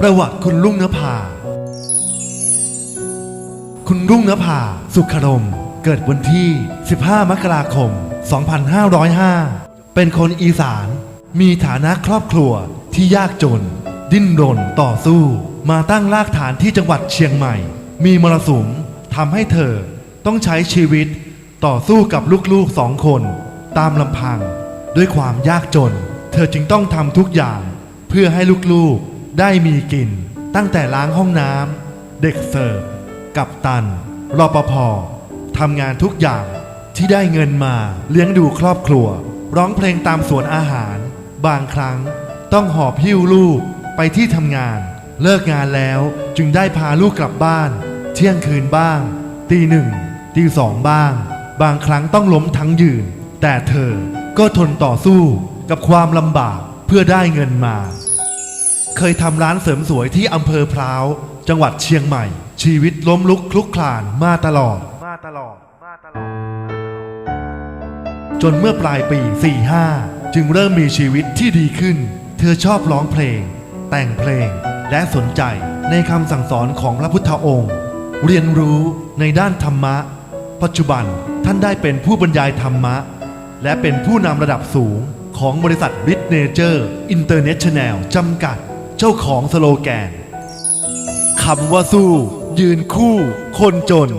ประวัติคุณรุ่งนภา คุณรุ่งนภา สุขรม เกิดวันที่ 15 มกราคม 2505 เป็นคนอีสาน มีฐานะครอบครัวที่ยากจน ดิ้นรนต่อสู้ มาตั้งรากฐานที่จังหวัดเชียงใหม่ มีมรสุมทำให้เธอต้องใช้ชีวิตต่อสู้กับลูกๆสองคน ตามลำพัง ด้วยความยากจน เธอจึงต้องทำทุกอย่างเพื่อให้ลูกๆ ได้มีกิน ตั้งแต่ล้างห้องน้ำเด็กเสิร์ฟกับตันรปภทำงานทุกอย่างที่ได้เงินมาเลี้ยงดูครอบครัว ร้องเพลงตามสวนอาหาร บางครั้งต้องหอบหิ้วลูกไปที่ทำงาน เลิกงานแล้วจึงได้พาลูกกลับบ้าน เที่ยงคืนบ้าง ตีหนึ่งตีสองบ้าง บางครั้งต้องล้มทั้งยืน แต่เธอก็ทนต่อสู้กับความลำบากเพื่อได้เงินมา เคยทำร้านเสริมสวยที่อำเภอพร้าว จังหวัดเชียงใหม่ ชีวิตล้มลุกคลุกคลานมาตลอด มาตลอด มาตลอด จนเมื่อปลายปี 45 จึงเริ่มมีชีวิตที่ดีขึ้น เธอชอบร้องเพลง แต่งเพลง และสนใจในคำสั่งสอนของพระพุทธองค์ เรียนรู้ในด้านธรรมะ ปัจจุบันท่านได้เป็นผู้บรรยายธรรมะ และเป็นผู้นำระดับสูงของบริษัท b r i t Nature International จำกัด เจ้าของสโลแกนคำว่าสู้ ยืนคู่ คนจน